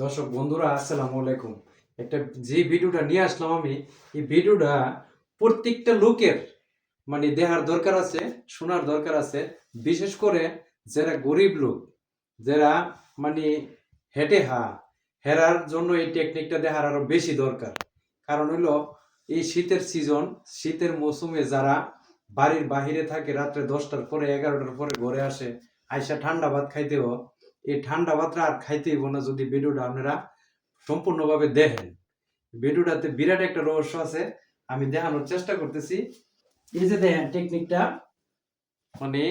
দর্শক বন্ধুরা, আসসালামু আলাইকুম। একটা যে ভিডিওটা নিয়ে আসলাম আমি, এই ভিডিওটা প্রত্যেকটা লোকের মানে দেহার দরকার আছে, শোনার দরকার আছে। বিশেষ করে যারা গরিব লোক, যারা মানে হেঁটে হা হেরার জন্য এই টেকনিকটা দেহার আরও বেশি দরকার। কারণ হইল, এই শীতের সিজন শীতের মৌসুমে যারা বাড়ির বাহিরে থাকে, রাত্রে দশটার পরে, এগারোটার পরে ঘরে আসে, আইসা ঠান্ডা ভাত খাইতেও এই ঠান্ডা ভাতটা আর খাইতে হইব না যদি ভিডিওটা আপনারা সম্পূর্ণভাবে দেখেন। ভিডিওটাতে বিরাট একটা রহস্য আছে, আমি দেখানোর চেষ্টা করতেছি। এই যে দেখেন টেকনিকটা মানে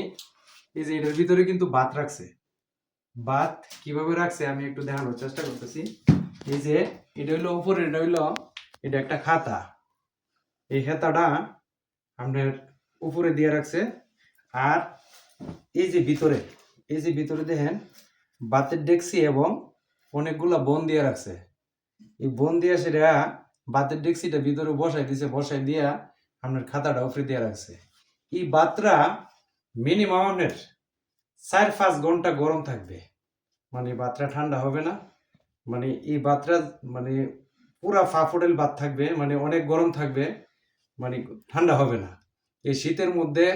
এই যে এটার ভিতরে কিন্তু ভাত রাখছে। ভাত কীভাবে রাখছে আমি একটু দেখানোর চেষ্টা করতেছি। এই যে এটা হইল উপরে এটা হইল, এটা একটা খাতা। এই খাতাটা আপনার উপরে দিয়ে রাখছে। আর এই যে ভিতরে, এই যে ভিতরে দেখেন বাতের ডেক্সি এবং অনেকগুলা বন দিয়ে রাখছে। এই বন দিয়ে সেটা বাতের ডেক্সিটা ভিতরে বসাই দিছে, বসাই দিয়া আপনার খাতাটা উপরে দিয়ে রাখছে। এই বাতরা মিনিমাম আপনার চার পাঁচ ঘণ্টা গরম থাকবে। মানে বাতরা ঠান্ডা হবে না। মানে এই বাতরা মানে পুরা ফাফুডেল বাত থাকবে মানে অনেক গরম থাকবে মানে ঠান্ডা হবে না। এই শীতের মধ্যে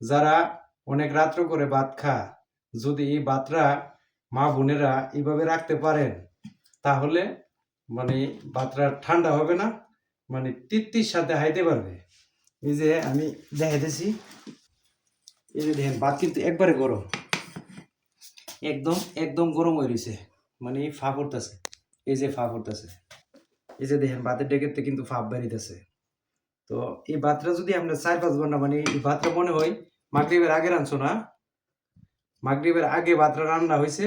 যারা অনেক রাত্র করে ভাত খা যদি এই ভাতরা মা বোনেরা এইভাবে রাখতে পারেন, তাহলে মানে ভাতটা ঠান্ডা হবে না মানে তৃপ্তির সাথে হাইতে পারবে। এই যে আমি দেখাইতেছি, এই যে দেখেন, ভাত কিন্তু একবারে গরম। একদম একদম গরম হয়ে রয়েছে মানে ফা পড়তেছে, এই যে ফা পড়তেছে। এই যে দেখেন, ভাতের ডেকেতে কিন্তু ফাপ বেরিতেছে। তো এই ভাতটা যদি আমরা চার পাঁচ ঘণ্টা মানে এই ভাতটা মনে হয় মাগরীবের আগে রাঁধছো না? মাগরীবের আগে ভাতটা রান্না হয়েছে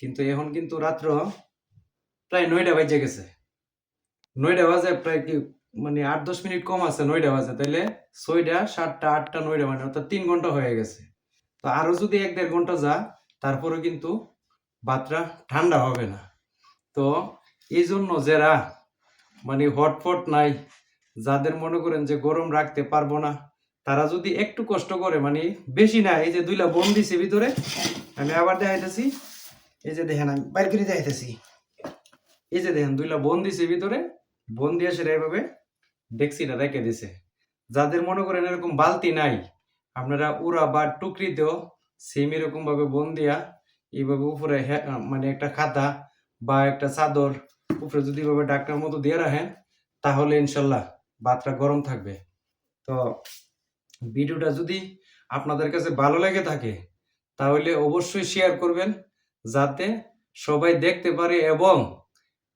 কিন্তু এখন কিন্তু রাত্র প্রায় নয়টা বাজে গেছে। নয়টা বাজে প্রায় কি মানে আট দশ মিনিট কম আছে নয়টা বাজে, তাইলে ছয়টা, সাতটা, আটটা, নয়টা মানে অর্থাৎ তিন ঘণ্টা হয়ে গেছে। তো আরও যদি এক দেড় ঘণ্টা যা তারপরে কিন্তু ভাতটা ঠান্ডা হবে না। তো এই জন্য যারা মানে হটফট নাই, যাদের মনে করেন যে গরম রাখতে পারব না তারা যদি একটু কষ্ট করে মানে বেশি না, এই যে দুইলা বোন দিছে ভিতরে, আমি আবার দেখাইতেছি। এই যে দেখেন, আমি বাইর করে দেখাইতেছি। এই যে দেখেন, দুইলা বোন দিছে ভিতরে। বোন দিয়ে সেটা এভাবে ডেক্সিটা রেখে দিছে। যাদের মনে করেন এরকম বালতি নাই, আপনারা উড়া বা টুকরিতেও সেম এরকম ভাবে বোন দিয়া এইভাবে উপরে মানে একটা খাতা বা একটা চাদর উপরে যদি এভাবে ডাক্তার মতো দিয়ে রাখেন, তাহলে ইনশাল্লাহ ভাতটা গরম থাকবে। তো ভিডিওটা যদি আপনাদের কাছে ভালো লেগে থাকে, তাহলে অবশ্যই শেয়ার করবেন, যাতে সবাই দেখতে পারে এবং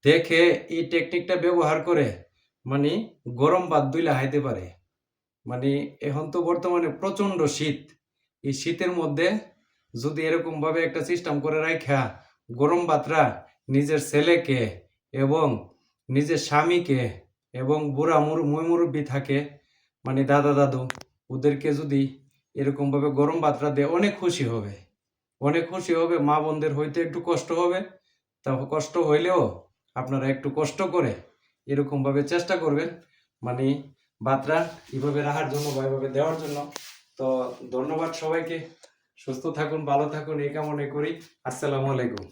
দেখে এই টেকনিকটা ব্যবহার করে মানে গরম ভাত দুইলা হাইতে পারে। মানে এখন তো বর্তমানে প্রচণ্ড শীত। এই শীতের মধ্যে যদি এরকম ভাবে একটা সিস্টেম করে রাখা গরম ভাতরা নিজের ছেলেকে এবং নিজের স্বামীকে এবং বুড়া মুর মুরব্বী থাকে মানে দাদা দাদু ওদেরকে যদি এরকম ভাবে গরম ভাতটা দেয়, অনেক খুশি হবে। অনেক খুশি হবে, মা বোনদের হইতে একটু কষ্ট হবে। তা কষ্ট হইলেও আপনারা একটু কষ্ট করে এরকম ভাবে চেষ্টা করবেন। মানে ভাতটা এইভাবে রাখার জন্য বা এভাবে দেওয়ার জন্য। তো ধন্যবাদ সবাইকে। সুস্থ থাকুন, ভালো থাকুন, এই কামনা করি। আসসালামু আলাইকুম।